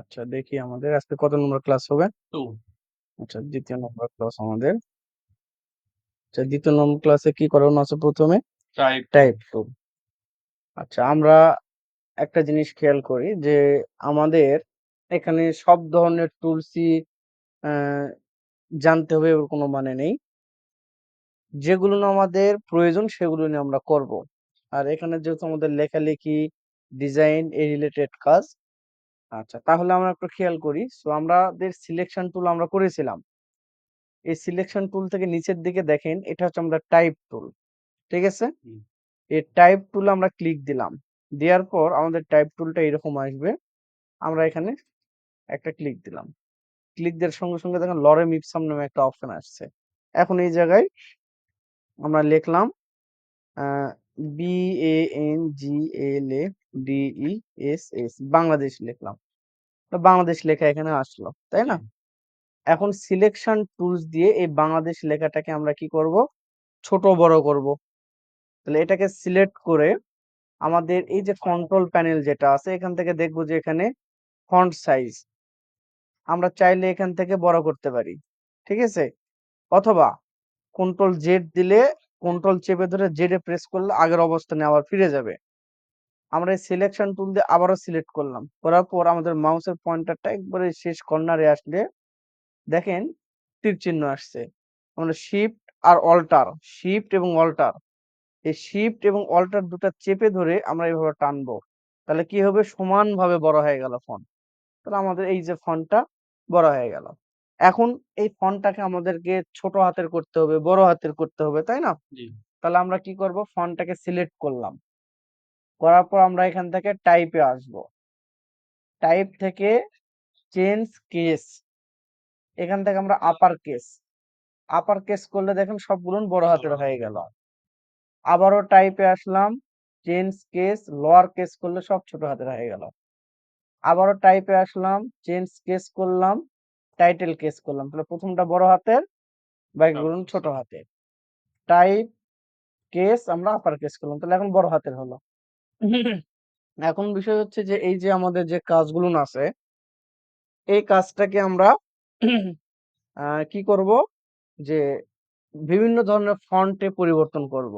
আচ্ছা দেখি আমাদের। আজকে কত নম্বর ক্লাস হবে? আচ্ছা দ্বিতীয় নম্বর ক্লাস আমাদের। আচ্ছা দ্বিতীয় নম্বর ক্লাসে কি করানো আছে প্রথমে? টাইপ টাইপ আচ্ছা আমরা একটা জিনিস খেয়াল করি যে আমাদের এখানে সব ধরনের টুলসই জানতে হবে ওর কোনো মানে নেই। যেগুলো না আমাদের প্রয়োজন সেগুলো নিয়ে আমরা করব। আর এখানে যেহেতু আমাদের লেখালেখি ডিজাইন এই রিলেটেড কাজ আচ্ছা তাহলে আমরা একটু খেয়াল করি। সো আমাদের সিলেকশন টুল আমরা করেছিলাম। এই সিলেকশন টুল থেকে নিচের দিকে দেখেন এটা হচ্ছে আমাদের টাইপ টুল ঠিক আছে? এই টাইপ টুল আমরা ক্লিক দিলাম। দেওয়ার পর আমাদের টাইপ টুলটা এরকম আসবে। আমরা এখানে একটা ক্লিক দিলাম। ক্লিক দেওয়ার সঙ্গে সঙ্গে দেখেন লরেম ইপসাম নামে একটা অপশন আসছে। এখন এই জায়গায় আমরা লিখলাম B A N G L A D E S S Bangladesh লিখলাম। তো বাংলাদেশ লেখা এখানে আসলো, তাই না? এখন সিলেকশন টুলস দিয়ে এই বাংলাদেশ লেখাটাকে আমরা কি করব? ছোট বড় করব। তাহলে এটাকে সিলেক্ট করে আমাদের এই যে কন্ট্রোল প্যানেল যেটা আছে, এখান থেকে দেখব যে এখানে ফন্ট সাইজ আমরা চাইলে এখান থেকে বড় করতে পারি, ঠিক আছে? অথবা কন্ট্রোল জেড দিলে কন্ট্রোল চেপে ধরে জেডে প্রেস করলে আগের অবস্থানে আবার ফিরে যাবে। আমরা এই সিলেকশন টুল দিয়ে আবারও সিলেক্ট করলাম। করার পর আমাদের মাউসের পয়েন্টারটা একবারে শেষ কর্নারে আসলে দেখেন তীর চিহ্ন আসছে। আমরা শিফট আর অল্টার শিফট এবং অল্টার এই শিফট এবং অল্টার দুটো চেপে ধরে আমরা এইভাবে টানবো। তাহলে কি হবে? সমানভাবে বড় হয়ে গেল ফন্ট তাহলে আমাদের এই যে ফন্টটা বড় হয়ে গেল। এখন এই ফন্টটাকে আমাদেরকে ছোট হাতের করতে হবে বড় হাতের করতে হবে তাই না? তাহলে আমরা কি করব? ফন্টটাকে সিলেক্ট করলাম। করার পর আমরা এখান থেকে টাইপে আসব। টাইপ থেকে চেঞ্জ কেস এখান থেকে আমরা আপার কেস আপার কেস করলে দেখেন সবগুলো বড় হাতের হয়ে গেল। আবারও টাইপে আসলাম চেঞ্জ কেস লোয়ার কেস করলে সব ছোট হাতের হয়ে গেল। আবারও টাইপে আসলাম চেঞ্জ কেস করলাম টাইটেল কেস করলাম তাহলে প্রথমটা বড় হাতের বাকিগুলো ছোট হাতের। টাইপ কেস আমরা আপার কেস করলাম তাহলে এখন বড় হাতের হলো। এখন বিষয় হচ্ছে যে এই যে আমাদের যে কাজগুলো আছে এই কাজটাকে আমরা কি করব? যে বিভিন্ন ধরনের ফন্টে পরিবর্তন করব।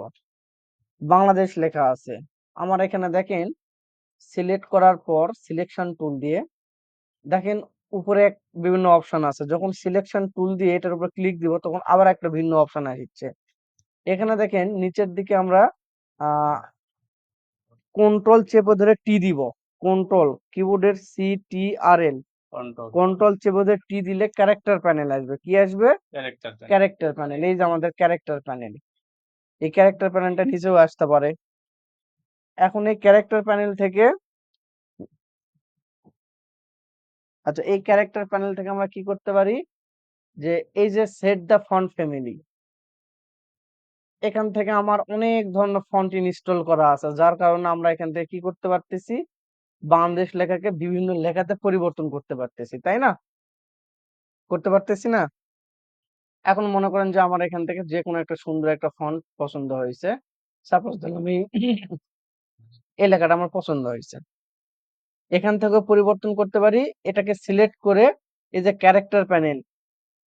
বাংলাদেশ লেখা আছে। আমার এখানে দেখেন সিলেক্ট করার পর সিলেকশন টুল দিয়ে দেখেন উপরে এক বিভিন্ন অপশন আছে। যখন সিলেকশন টুল দিয়ে এটার উপর ক্লিক দিব তখন আবার একটা ভিন্ন অপশন আসছে। এখানে দেখেন নিচের দিকে আমরা আহ কন্ট্রোল চেপে ধরে টি দিব। কন্ট্রোল কিবোর্ডের সি টি আর এল কন্ট্রোল চেপে ধরে টি দিলে ক্যারেক্টার প্যানেল আসবে। কি আসবে? ক্যারেক্টার ক্যারেক্টার প্যানেল এই যে আমাদের ক্যারেক্টার প্যানেল এই ক্যারেক্টার প্যানেলটা নিচেও আসতে পারে? এখন এই ক্যারেক্টার প্যানেল থেকে আচ্ছা এই ক্যারেক্টার প্যানেল থেকে আমরা কি করতে পারি? যে এই যে সেট দ্য ফন্ট ফ্যামিলি এখান থেকে আমার অনেক ধরনের ফন্ট ইনস্টল করা আছে, যার কারণে আমরা এখান থেকে কি করতে পারতেছি? বাংলাদেশ লেখাকে বিভিন্ন লেখাতে পরিবর্তন করতে পারতেছি, তাই না? করতে পারতেছি না? এখন মনে করেন যে আমার এখান থেকে যে কোনো একটা সুন্দর একটা ফন্ট পছন্দ হয়েছে। সাপোজ ধরুন আমি এই লেখাটা আমার পছন্দ হয়েছে। এখান থেকে পরিবর্তন করতে পারি, এটাকে সিলেক্ট করে এই যে ক্যারেক্টার প্যানেল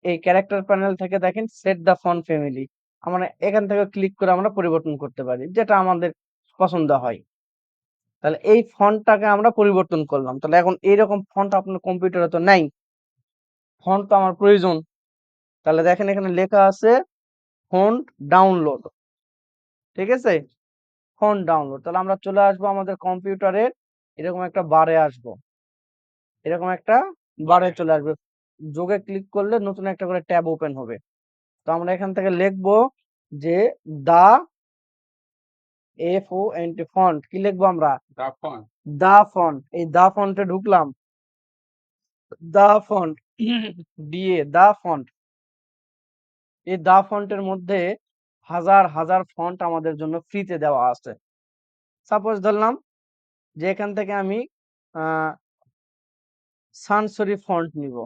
এই ক্যারেক্টার প্যানেল থেকে দেখেন সেট দ্য ফন্ট ফ্যামিলি আমরা এখান থেকে ক্লিক করে আমরা পরিবর্তন করতে পারি, যেটা আমাদের পছন্দ হয়। তাহলে এই ফন্টটাকে আমরা পরিবর্তন করলাম। তাহলে এখন এইরকম ফন্ট আপনার কম্পিউটারে তো নাই। ফন্ট তো আমার প্রয়োজন। তাহলে দেখেন এখানে লেখা আছে ফন্ট ডাউনলোড ঠিক আছে? ফন্ট ডাউনলোড তাহলে আমরা চলে আসব আমাদের কম্পিউটারের এরকম একটা বারে আসব। এরকম একটা বারে চলে আসবে। যোগে ক্লিক করলে নতুন একটা করে ট্যাব ওপেন হবে। তো আমরা এখান থেকে লিখব যে the F O N T font কি লিখব আমরা? দা ফন্ট দা ফন্ট এই দা ফন্টে ঢুকলাম। দা ফন্ট দিয়ে দা ফন্ট এই দা ফন্টের মধ্যে হাজার হাজার ফন্ট আমাদের জন্য ফ্রিতে দেওয়া আছে। সাপোজ ধরলাম যে এখান থেকে আমি আহ সানসরিফ ফন্ট নিব।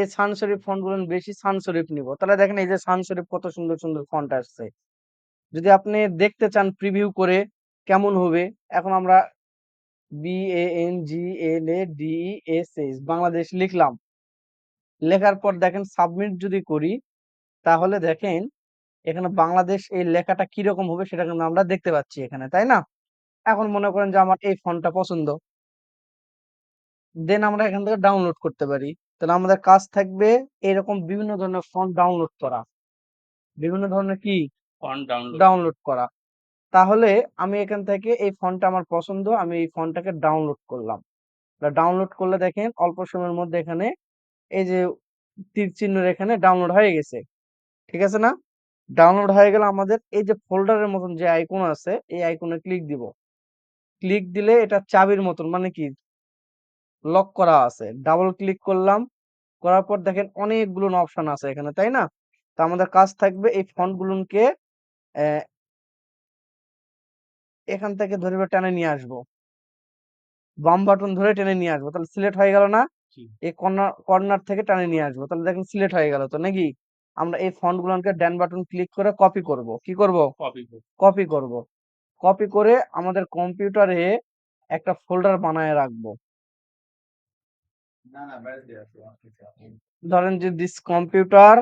এই সানসরিফ ফন্টগুলো বেশি সানসরিফ নিব। তাহলে দেখেন এই যে সানসরিফ কত সুন্দর সুন্দর ফন্ট আসছে। যদি আপনি দেখতে চান প্রিভিউ করে কেমন হবে, এখন আমরা B A N G L A D S S Bangladesh লিখলাম। লেখার পর দেখেন সাবমিট যদি করি, তাহলে দেখেন এখানে বাংলাদেশ এই লেখাটা কীরকম হবে সেটা কিন্তু আমরা দেখতে পাচ্ছি এখানে, তাই না? এখন মনে করেন যে আমার এই ফন্টটা পছন্দ। দেন আমরা এখান থেকে ডাউনলোড করতে পারি। তাহলে আমাদের কাজ থাকবে এরকম বিভিন্ন ধরনের ফন্ট ডাউনলোড করা। বিভিন্ন ধরনের কি? ফন্ট ডাউনলোড করা। তাহলে আমি এখান থেকে এই ফন্টটা আমার পছন্দ আমি এই ফন্টটাকে ডাউনলোড করলাম। ডাউনলোড করলে দেখেন অল্প সময়ের মধ্যে এখানে এই যে তীর চিহ্নের এখানে ডাউনলোড হয়ে গেছে। ঠিক আছে না? ডাউনলোড হয়ে গেলে আমাদের এই যে ফোল্ডারের মতন যে আইকন আছে এই আইকনে ক্লিক দিব। ক্লিক দিলে এটা চাবির মতন মানে কি? লক করা আছে। ডাবল ক্লিক করলাম করার পর দেখেন অনেকগুলো অপশন আছে এখানে তাই না? তো আমাদের কাজ থাকবে এই ফন্ট গুলোকে এখান থেকে ধরে টেনে নিয়ে আসব। বাম বাটন ধরে টেনে নিয়ে আসব তাহলে সিলেক্ট হয়ে গেল না? এই কর্নার কর্নার থেকে টেনে নিয়ে আসব তাহলে দেখেন সিলেক্ট হয়ে গেল তো নাকি? আমরা এই ফন্ট গুলোকে ডান বাটন ক্লিক করে কপি করব। কি করব? কপি কপি করব। কপি করে আমাদের কম্পিউটারে একটা ফোল্ডার বানায় রাখব। ধরেন যে দিস কম্পিউটার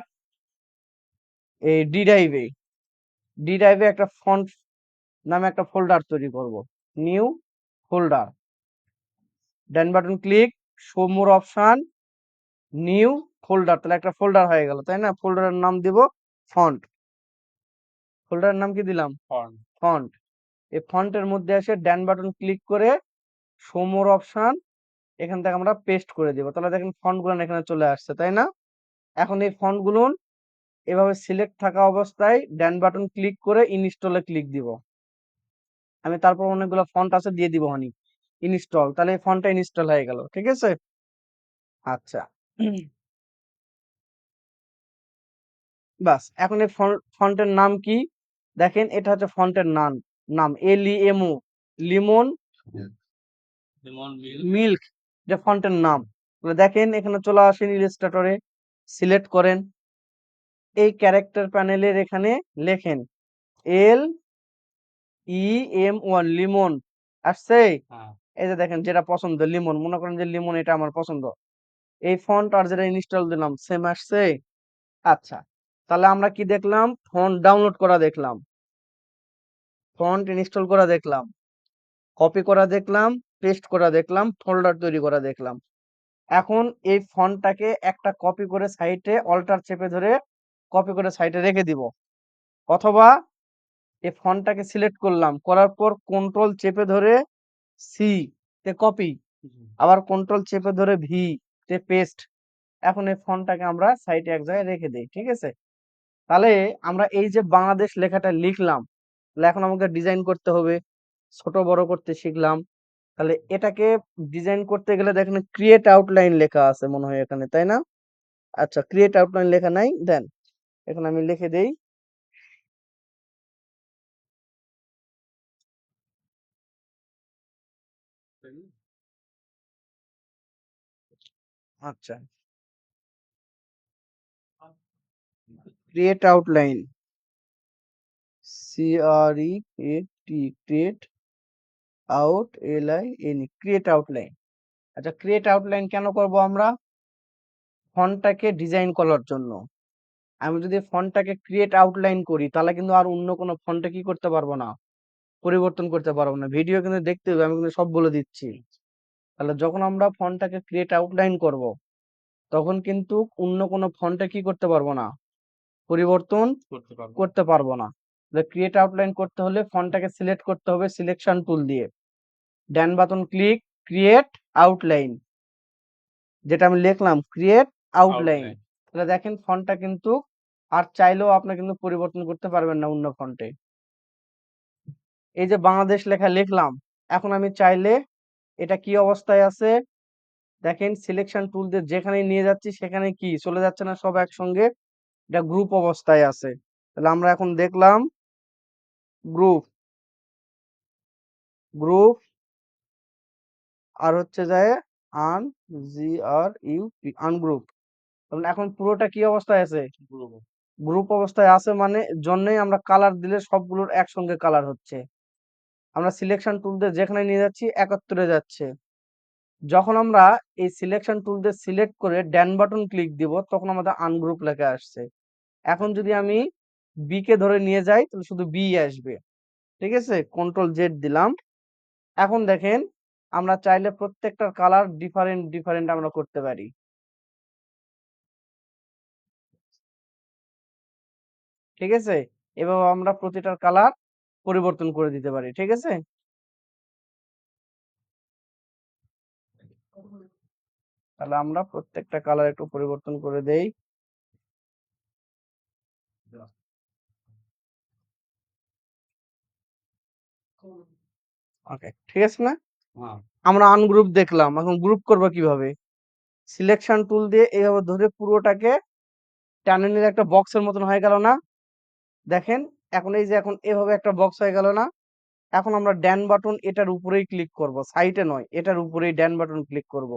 এই ডি ড্রাইভে ডি ড্রাইভে একটা ফন্ট নামে একটা ফোল্ডার তৈরি করব। নিউ ফোল্ডার ডান button click show more option new folder তাহলে একটা ফোল্ডার হয়ে গেল তাই না? ফোল্ডারের নাম দিব ফন্ট ফোল্ডারের নাম কি দিলাম? ফন্ট ফন্ট এই ফন্টের মধ্যে এসে ডান বাটন ক্লিক করে শো মোর অপশন এখান থেকে আমরা পেস্ট করে দেবো। তাহলে দেখেন ফন্টগুলো এখানে চলে আসছে তাই না? এখন এই ফন্টগুলো এভাবে সিলেক্ট থাকা অবস্থায় ডান বাটন ক্লিক করে ইনস্টলে ক্লিক দিব। আমি তারপর অনেকগুলো ফন্ট আছে দিয়ে দিব হানি ইনস্টল তাহলে এই ফন্টটা ইনস্টল হয়ে গেল ঠিক আছে? আচ্ছা। বাস এখন এই ফন্টের নাম কি? দেখেন এটা হচ্ছে ফন্টের নাম নাম L E M O lemon lemon মিল মিল্ক যে ফন্টের নাম। দেখেন এখানে চলে আসেন ইলিস্ট্রেটরে সিলেক্ট করেন। এই ক্যারেক্টার প্যানেলের এখানে লেখেন L E M one lemon আসছে? হ্যাঁ। এই যে দেখেন যেটা পছন্দ লিমন মনে করেন যে লিমন এটা আমার পছন্দ। এই ফন্ট আর যেটা ইনস্টল দিলাম সেম আসছে? আচ্ছা তাহলে আমরা কি দেখলাম? ফন্ট ডাউনলোড করা দেখলাম। ফন্ট ইনস্টল করা দেখলাম। কপি করা দেখলাম। পেস্ট করা দেখলাম ফোল্ডার তৈরি করা দেখলাম। এখন এই ফন্টটাকে একটা কপি করে সাইটে অল্টার চেপে ধরে কপি করে সাইটে রেখে দিব। অথবা এই ফন্টটাকে সিলেক্ট করলাম, করার পর কন্ট্রোল চেপে ধরে সি তে কপি আবার কন্ট্রোল চেপে ধরে ভি তে পেস্ট এখন এই ফন্টটাকে আমরা সাইটে এক জায়গায় রেখে দেই, ঠিক আছে? তাহলে আমরা এই যে বাংলাদেশ লেখাটা লিখলাম, তাহলে এখন আমাকে ডিজাইন করতে হবে, ছোট বড় করতে শিখলাম। তাহলে এটাকে ডিজাইন করতে গেলে দেখেন ক্রিয়েট আউটলাইন লেখা আছে মনে হয় এখানে, তাই না? আচ্ছা ক্রিয়েট আউটলাইন লেখা নাই, দেন এখানে আমি লিখে দেই। আচ্ছা। Create outline C R E A T create out L I N create outline আচ্ছা ক্রিয়েট আউটলাইন কেন করব আমরা? ফন্টটাকে ডিজাইন করার জন্য। আমি যদি ফন্টটাকে ক্রিয়েট আউটলাইন করি তাহলে কিন্তু আর অন্য কোনো ফন্টে কি করতে পারব না? পরিবর্তন করতে পারব না। ভিডিও কিন্তু দেখতে হবে আমি কিন্তু সব বলে দিচ্ছি। তাহলে যখন আমরা ফন্টটাকে ক্রিয়েট আউটলাইন করব তখন কিন্তু অন্য কোনো ফন্টে কি করতে পারব না? পরিবর্তন করতে পারব করতে পারব না। ক্রিয়েট আউটলাইন করতে হলে ফন্টটাকে সিলেক্ট করতে হবে সিলেকশন টুল দিয়ে। ড্যান বাটন ক্লিক ক্রিয়েট আউটলাইন যেটা আমি লিখলাম ক্রিয়েট আউটলাইন. তাহলে দেখেন ফন্টটা কিন্তু আর চাইলেও আপনি কিন্তু পরিবর্তন করতে পারবেন না অন্য ফন্টে। এই যে বাংলাদেশ লেখা লিখলাম এখন আমি চাইলে এটা কি অবস্থায় আছে? দেখেন সিলেকশন টুল দিয়ে যেখানে নিয়ে যাচ্ছি সেখানে কি? চলে যাচ্ছে না সব একসঙ্গে? এটা গ্রুপ অবস্থায় আছে। তাহলে আমরা এখন দেখলাম গ্রুপ। গ্রুপ আর হচ্ছে যায় un G R U P ungroup. এখন পুরোটা কি অবস্থায় আছে? গ্রুপ। অবস্থায় আছে মানে জন্যই আমরা কালার দিলে সবগুলোর একসঙ্গে কালার হচ্ছে। আমরা সিলেকশন টুল দিয়ে যেখানে নিয়ে যাচ্ছি একাত্তরে যাচ্ছে। যখন আমরা এই সিলেকশন টুল দিয়ে সিলেক্ট করে ড্যান বাটন ক্লিক দিব তখন আমাদের আনগ্রুপ লেখা আসছে। এখন যদি আমি বি কে ধরে নিয়ে যাই, তাহলে শুধু বি আসবে। ঠিক আছে? কন্ট্রোল জেড দিলাম। এখন দেখেন, আমরা চাইলে প্রত্যেকটার কালার ডিফারেন্ট ডিফারেন্ট আমরা করতে পারি। ঠিক আছে? এভাবে আমরা প্রতিটার কালার পরিবর্তন করে দিতে পারি। ঠিক আছে? তাহলে আমরা প্রত্যেকটা কালার একটু পরিবর্তন করে দেই। ওকে ঠিক আছে না? আমরা আনগ্রুপ দেখলাম এখন গ্রুপ করব কীভাবে? সিলেকশন টুল দিয়ে এইভাবে ধরে পুরোটাকে টানে নিলে একটা বক্সের মতন হয়ে গেল না? দেখেন এখন এই যে এখন এভাবে একটা বক্স হয়ে গেল না? এখন আমরা ড্যান বাটন এটার উপরেই ক্লিক করব সাইটে নয় এটার উপরেই ড্যান বাটন ক্লিক করব।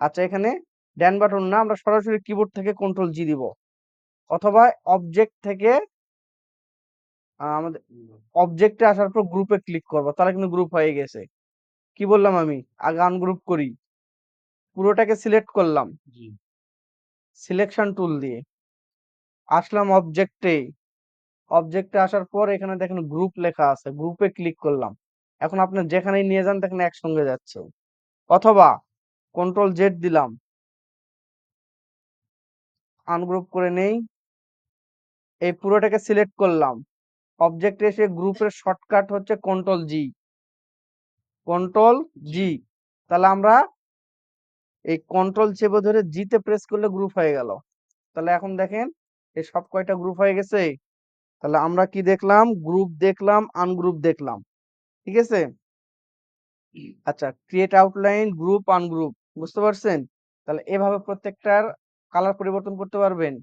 আচ্ছা এখানে ড্যান বাটন না আমরা সরাসরি কিবোর্ড থেকে কন্ট্রোল জি দিব অথবা অবজেক্ট থেকে আমাদের অবজেক্টে আসার পর গ্রুপে ক্লিক করব। তাহলে কিন্তু গ্রুপ হয়ে গেছে। কি বললাম আমি? আগে আনগ্রুপ করি। পুরোটাকে সিলেক্ট করলাম। সিলেকশন টুল দিয়ে। আসলাম অবজেক্টে অবজেক্টে আসার পর এখানে দেখেন গ্রুপ লেখা আছে। গ্রুপে ক্লিক করলাম। এখন আপনি যেখানেই নিয়ে যান দেখেন একসঙ্গে যাচ্ছে। অথবা কন্ট্রোল জেড দিলাম। আনগ্রুপ করে নেই। এই পুরোটাকে সিলেক্ট করলাম। অবজেক্টে এসে গ্রুপের শর্টকাট হচ্ছে কন্ট্রোল জি কন্ট্রোল জি তাহলে আমরা এই কন্ট্রোল চেপে ধরে জিতে প্রেস করলে গ্রুপ হয়ে গেল। তাহলে এখন দেখেন এই সব কয়টা গ্রুপ হয়ে গেছে? তাহলে আমরা কি দেখলাম? গ্রুপ দেখলাম আনগ্রুপ দেখলাম। ঠিক আছে? আচ্ছা ক্রিয়েট আউটলাইন গ্রুপ আনগ্রুপ বুঝতে পারছেন? তাহলে এভাবে প্রত্যেকটার কালার পরিবর্তন করতে পারবেন।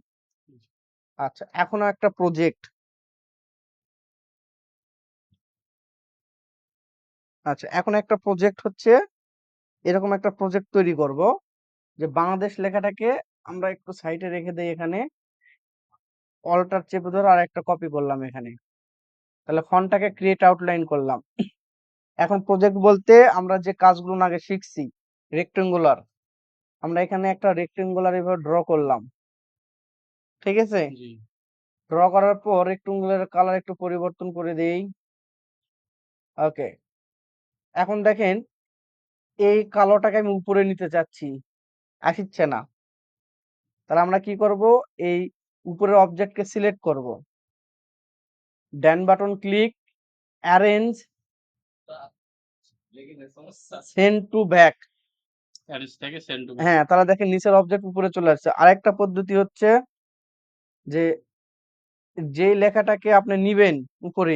আচ্ছা এখনও একটা প্রজেক্ট আচ্ছা এখন একটা প্রজেক্ট হচ্ছে এরকম একটা প্রজেক্ট তৈরি করব যে বাংলাদেশ লেখাটাকে আমরা একটু সাইডে রেখে দেই এখানে। অল্টার চেপে ধরে আর একটা কপি করলাম এখানে। তাহলে ফন্টটাকে ক্রিয়েট আউটলাইন করলাম। এখন প্রজেক্ট বলতে আমরা যে কাজগুলো আগে শিখছি রেক্টেঙ্গুলার আমরা এখানে একটা রেক্টেঙ্গুলার এভাবে ড্র করলাম। ঠিক আছে? ড্র করার পর রেক্টেঙ্গুলার কালার একটু পরিবর্তন করে দেই। ওকে এখন দেখেন এই কালোটাকে আমি উপরে নিতে চাচ্ছি আসিচ্ছে না। তাহলে আমরা কি করব? এই উপরের অবজেক্টকে সিলেক্ট করব। Dan button click arrange send to back হ্যাঁ তাহলে দেখেন নিচের অবজেক্ট উপরে চলে আসছে। আরেকটা পদ্ধতি হচ্ছে যে যে লেখাটাকে আপনি নিবেন উপরে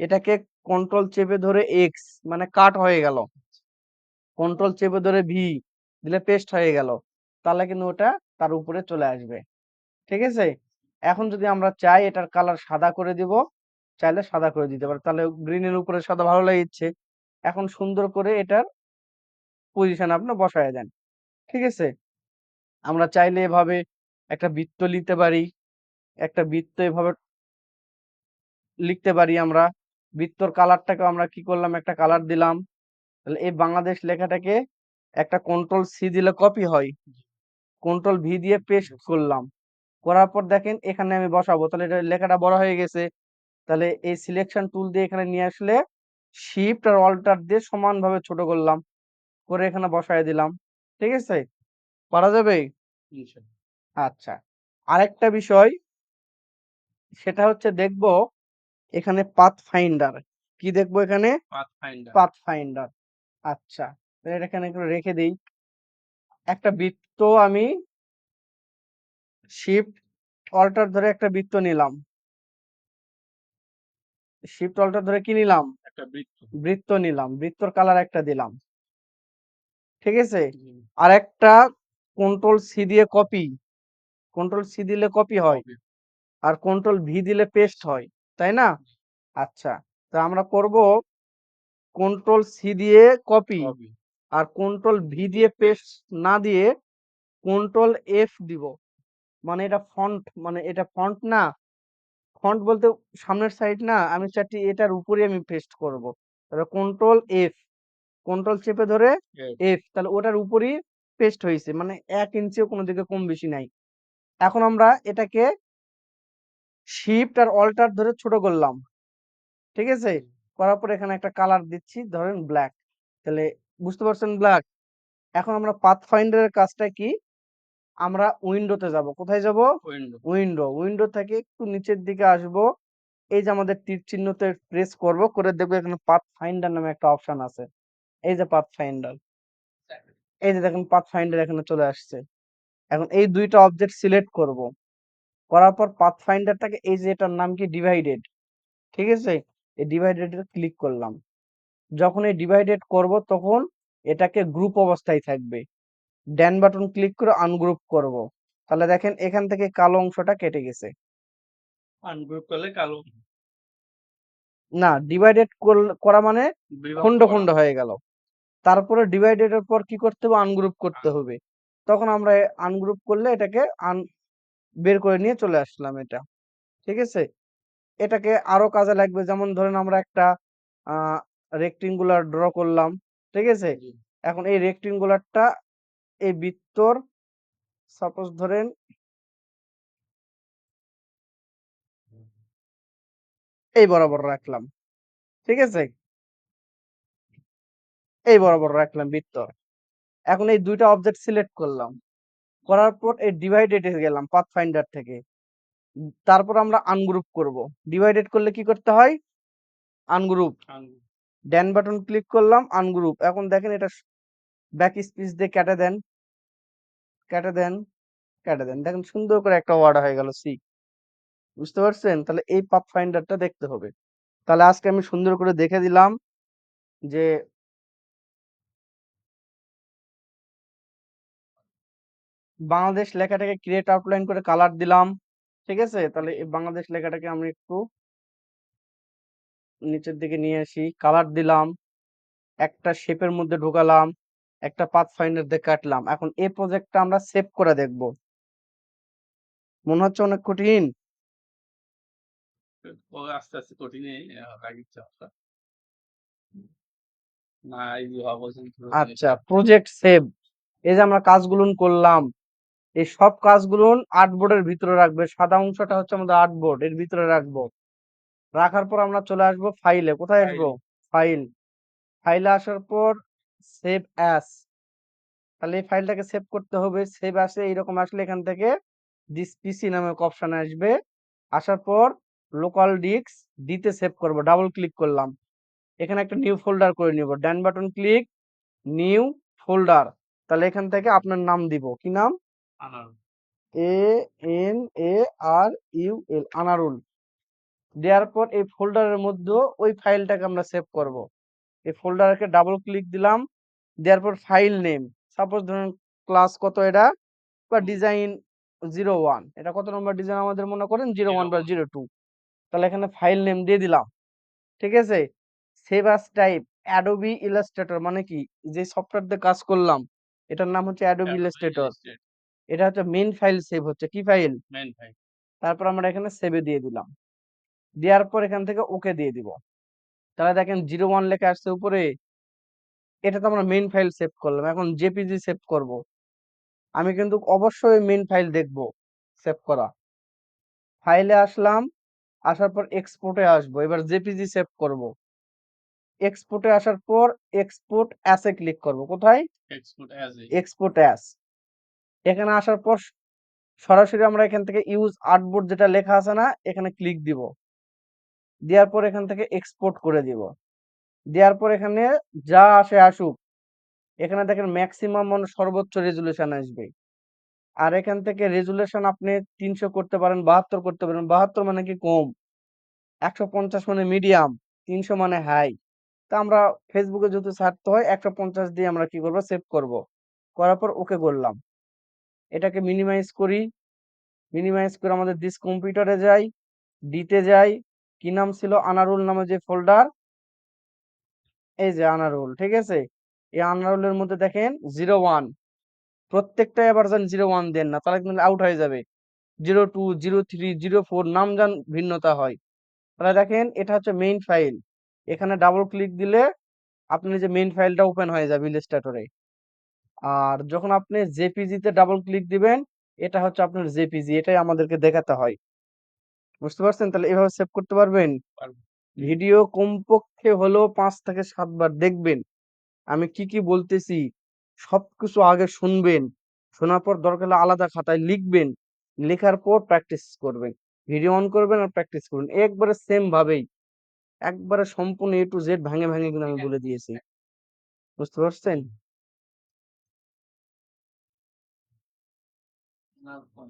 এটাকে কন্ট্রোল চেপে ধরে এক্স মানে কাট হয়ে গেল। কন্ট্রোল চেপে ধরে ভি দিলে পেস্ট হয়ে গেল। তাহলে কিন্তু ওটা তার উপরে চলে আসবে। ঠিক আছে? এখন যদি আমরা চাই এটার কালার সাদা করে দিব, চাইলে সাদা করে দিতে পারি। তাহলে গ্রিনের উপরে সাদা ভালো লাগছে। এখন সুন্দর করে এটার পজিশন আপনি বসায় দেন। ঠিক আছে? আমরা চাইলে এভাবে একটা বৃত্ত লিখতে পারি। একটা বৃত্ত এভাবে লিখতে পারি আমরা। বৃত্তর কালারটাকে আমরা কি করলাম? একটা কালার দিলাম। তাহলে এই বাংলাদেশ লেখাটাকে একটা কন্ট্রোল সি দিলে কপি হয়। কন্ট্রোল ভি দিয়ে পেস্ট করলাম। করার পর দেখেন এখানে আমি বসাবো। তাহলে এটা লেখাটা বড় হয়ে গেছে। তাহলে এই সিলেকশন টুল দিয়ে এখানে নিয়ে আসলে শিফট আর অল্টার দিয়ে সমানভাবে ছোট করলাম। করে এখানে বসায় দিলাম। ঠিক আছে? পারা যাবে? আচ্ছা। আরেকটা বিষয় সেটা হচ্ছে দেখব এখানে পাথ ফাইন্ডার কি দেখব এখানে? পাথ ফাইন্ডার আচ্ছা এটা এখানে একটু রেখে দিই। একটা বৃত্ত আমি শিফট অল্টার ধরে একটা বৃত্ত নিলাম। শিফট অল্টার ধরে কি নিলাম? একটা বৃত্ত। বৃত্ত নিলাম। বৃত্তর কালার একটা দিলাম। ঠিক আছে? আর একটা কন্ট্রোল সি দিয়ে কপি কন্ট্রোল সি দিলে কপি হয়। আর কন্ট্রোল ভি দিলে পেস্ট হয়। তাই না? আচ্ছা তা আমরা করব কন্ট্রোল সি দিয়ে কপি আর কন্ট্রোল ভি দিয়ে পেস্ট না দিয়ে কন্ট্রোল এফ দিব। মানে এটা ফন্ট মানে এটা ফন্ট না ফন্ট বলতে সামনের সাইড না আমি চাচ্ছি এটার উপরে আমি পেস্ট করব। তাহলে কন্ট্রোল এফ কন্ট্রোল চেপে ধরে এফ তাহলে ওটার উপরই পেস্ট হয়েছে মানে এক ইঞ্চিও কোনো দিকে কম বেশি নাই। এখন আমরা এটাকে শিফট আর অল্টার ধরে ছোট করলাম। ঠিক আছে? করার পর এখানে একটা কালার দিচ্ছি ধরেন ব্ল্যাক তাহলে বুঝতে পারছেন ব্ল্যাক এখন আমরা পাথ ফাইন্ডারের কাজটা কি? আমরা উইন্ডোতে যাব। কোথায় যাব? উইন্ডো উইন্ডো থেকে একটু নিচের দিকে আসব। এই যে আমাদের তীর চিহ্নতে প্রেস করব করে দেখব এখানে পাথ ফাইন্ডার নামে একটা অপশন আছে। এই যে পাথ ফাইন্ডার এই যে দেখেন পাথ ফাইন্ডার এখানে চলে আসছে। এখন এই দুইটা অবজেক্ট সিলেক্ট করব। করার পর পাথ ফাইন্ডারটাকে এই যে এটার নাম কি? ডিভাইডেড। ঠিক আছে? এই ডিভাইডেড ক্লিক করলাম। যখন এই ডিভাইডেড করব তখন এটাকে গ্রুপ অবস্থায় থাকবে। ড্যান বাটন ক্লিক করে আনগ্রুপ করব। তাহলে দেখেন এখান থেকে কালো অংশটা কেটে গেছে। আনগ্রুপ করলে কালো না ডিভাইডেড করা মানে করা। খণ্ড হয়ে গেল। তারপরে ডিভাইডেড এর পর কি করতে হবে? আনগ্রুপ করতে হবে। তখন আমরা আনগ্রুপ করলে এটাকে আন বের করে নিয়ে চলে আসলাম এটা। ঠিক আছে? এটাকে আরও কাজে লাগবে। যেমন ধরেন আমরা একটা আহ রেক্টেঙ্গুলার ড্র করলাম। ঠিক আছে? এখন এই রেক্টেঙ্গুলারটা এই বৃত্তর সাপোজ ধরেন এই বরাবর রাখলাম। ঠিক আছে? এই বরাবর রাখলাম বৃত্তর। এখন এই দুইটা অবজেক্ট সিলেক্ট করলাম। করার পর এই ডিভাইডেড গেলাম পাথ ফাইন্ডার থেকে। তারপর আমরা আনগ্রুপ করব। ডিভাইডেড করলে কি করতে হয়? আনগ্রুপ ড্যান বাটন ক্লিক করলাম আনগ্রুপ এখন দেখেন এটা ব্যাক স্পেস দিয়ে কেটে দেন। কেটে দেন কেটে দেন। দেখেন সুন্দর করে একটা ওয়ার্ড হয়ে গেল সি বুঝতে পারছেন? তাহলে এই পাথ ফাইন্ডারটা দেখতে হবে। তাহলে আজকে আমি সুন্দর করে দেখে দিলাম যে বাংলাদেশ লেখাটাকে ক্রিয়েট আউটলাইন করে কালার দিলাম ঠিক আছে? তাহলে এই বাংলাদেশ লেখাটাকে আমি একটু নিচের দিকে নিয়ে আসি কালার দিলাম একটা শেপের মধ্যে ঢোকালাম একটা পাথ ফাইন্ডার দিয়ে কাটলাম। এখন এই প্রজেক্টটা আমরা সেভ করে দেখব। মনে হচ্ছে অনেক কঠিন? আস্তে আস্তে কঠিনই আচ্ছা প্রজেক্ট সেভ এই যে আমরা কাজগুলো করলাম এই সব কাজগুলো আর্টবোর্ডের ভিতরে রাখবে। সাদা অংশটা হচ্ছে আমাদের আর্টবোর্ড এর ভিতরে রাখব। রাখার পর আমরা চলে আসব ফাইলে কোথায় আসব? ফাইল ফাইলে আসার পর সেভ অ্যাস তাহলে এই ফাইলটাকে সেভ করতে হবে। সেভ আসে এইরকম আসলে এখান থেকে দিস পিসি নামক অপশান আসবে। আসার পর লোকাল ডিস্ক দিতে সেভ করব। ডাবল ক্লিক করলাম। এখানে একটা নিউ ফোল্ডার করে নিব। ডান বাটন ক্লিক নিউ ফোল্ডার তাহলে এখান থেকে আপনার নাম দিব। কি নাম? A N A R U L Anarul. দেওয়ার পর এই ফোল্ডারের মধ্যে ওই ফাইলটাকে আমরা সেভ করব। এই ফোল্ডারকে ডাবল ক্লিক দিলাম। দেওয়ার পর ফাইল নেম। সাপোজ ধরুন ক্লাস কত এটা? বা ডিজাইন জিরো ওয়ান এটা কত নম্বর ডিজাইন আমাদের মনে করেন? জিরো ওয়ান বা জিরো টু তাহলে এখানে ফাইল নেম দিয়ে দিলাম। ঠিক আছে? Save as type Adobe Illustrator মানে কি? যে সফটওয়্যার দিয়ে কাজ করলাম এটার নাম হচ্ছে অ্যাডোবি ইলাস্ট্রেটর এটা হচ্ছে মেইন ফাইল সেভ হচ্ছে। কি ফাইল মেন ফাইল তারপর আমরা এখানে সেভে দিয়ে দিলাম। দেওয়ার পর এখান থেকে ওকে দিয়ে দিব। তাহলে দেখেন জিরো ওয়ান লেখা আসছে উপরে। এটা তো আমরা মেইন ফাইল সেভ করলাম। এখন জেপিজি সেভ করব। আমি কিন্তু অবশ্যই মেইন ফাইল দেখব সেভ করা। ফাইলে আসলাম। আসার পর এক্সপোর্টে আসব। এবার জেপিজি সেভ করব। এক্সপোর্টে আসার পর এক্সপোর্ট অ্যাসে ক্লিক করব। কোথায়? Export as A. Export as এখানে আসার পর সরাসরি আমরা এখান থেকে ইউজ আর্টবোর্ড যেটা লেখা আছে না, এখানে ক্লিক দিব। দেওয়ার পর এখান থেকে এক্সপোর্ট করে দিব। দেওয়ার পর এখানে যা আসে আসুক, এখানে দেখেন ম্যাক্সিমাম মানে সর্বোচ্চ রেজুলেশন আসবে। আর এখান থেকে রেজুলেশন আপনি তিনশো করতে পারেন, বাহাত্তর করতে পারেন। বাহাত্তর মানে কি কম? একশো পঞ্চাশ মানে মিডিয়াম তিনশো মানে হাই তা আমরা ফেসবুকে যেহেতু ছাড়তে হয়, একশো পঞ্চাশ দিয়ে আমরা কি করব? সেভ করব। করার পর ওকে করলাম। এটাকে মিনিমাইজ করি। মিনিমাইজ করে আমাদের দিস কম্পিউটারে যাই ডিতে যাই। কি নাম ছিল? আনারুল নামে যে ফোল্ডার এই যে আনারুল, ঠিক আছে? এই আনারুলের মধ্যে দেখেন জিরো ওয়ান প্রত্যেকটা যেন জিরো ওয়ান দেন না, তাহলে কিন্তু আউট হয়ে যাবে। Zero two zero three zero four নাম যান ভিন্নতা হয়। তাহলে দেখেন, এটা হচ্ছে মেইন ফাইল এখানে ডাবল ক্লিক দিলে, আপনি যে মেইন ফাইলটা ওপেন হয়ে যাবে ইলাস্ট্রেটরে আর যখন আপনি জেপিজি তে ডাবল ক্লিক দিবেন এটা হচ্ছে আপনার জেপিজি এটাই আমাদেরকে দেখাতে হয়। বুঝতে পারছেন? তাহলে এভাবে সেভ করতে পারবেন। ভিডিও কমপক্ষে হলেও পাঁচ থেকে সাতবার দেখবেন। আমি কি কি বলতেছি সবকিছু আগে শুনবেন। শোনার পর দরকার হলে আলাদা খাতায় লিখবেন। লেখার পর প্র্যাকটিস করবেন। ভিডিও অন করবেন আর প্র্যাকটিস করবেন। একবারে সেম ভাবেই। একবারে সম্পূর্ণ এ টু জেড ভাঙে ভাঙে কিন্তু আমি বলে দিয়েছি। বুঝতে পারছেন? না,